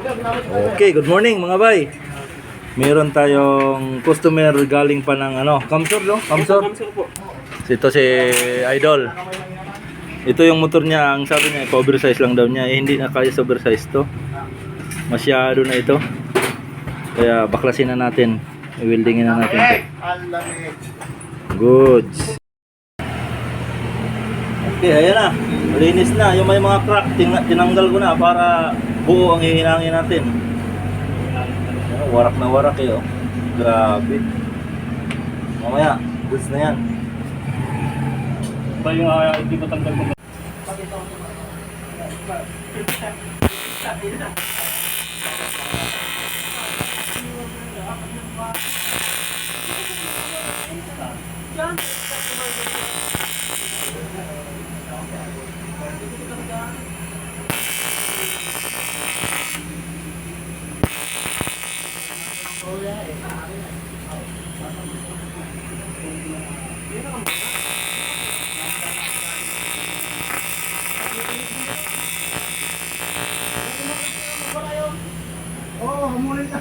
Okay, good morning mga bay. Meron tayong customer galing pa ng ano, Kamsur no? Kamsur. Ito si Idol. Ito yung motor niya, ang sabi niya, oversize lang daw niya. Eh, hindi na kaya sa oversize to. Masyado na ito. Kaya baklasin na natin. I-weldingin na natin. Goods. Okay, ayan na. Malinis na. Yung may mga crack, ting- tinanggal ko na para buo ang hihinangin natin. Ayan, warak na warak eh, oh. Grabe. Mamaya, goods na yan. Pa yung uh, hindi matanggal mo.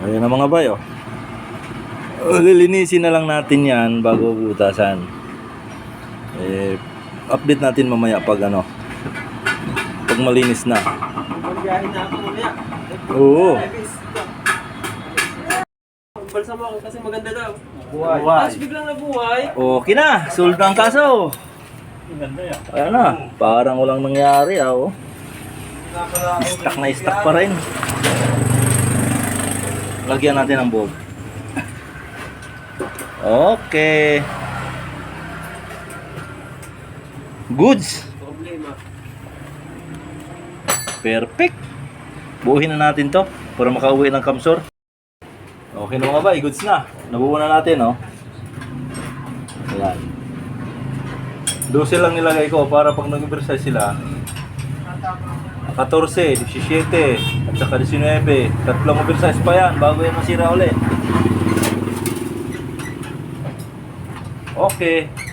Ayan na mga bay, oh. Lilinisin na lang natin yan bago butasan. Eh, update natin mamaya pag ano, pag malinis na. Oo. Balsa mo ako kasi maganda daw. Buhay. Tapos biglang nabuhay. Okay na, sold ang kaso. Ayan na, parang walang nangyari ah, oh. Stuck na stuck pa rin. Lagyan natin ang bulb. Okay. Goods. Problema. Perfect. Buuhin na natin to para makauwi ng kamsor. Okay na mga bay, goods na. Nabuo na natin, oh. Ayan. 12 lang nilagay ko para pag nag-exercise sila, 14, 17, at saka 19. Tatlong oversize pa yan bago yan masira ulit. Okay.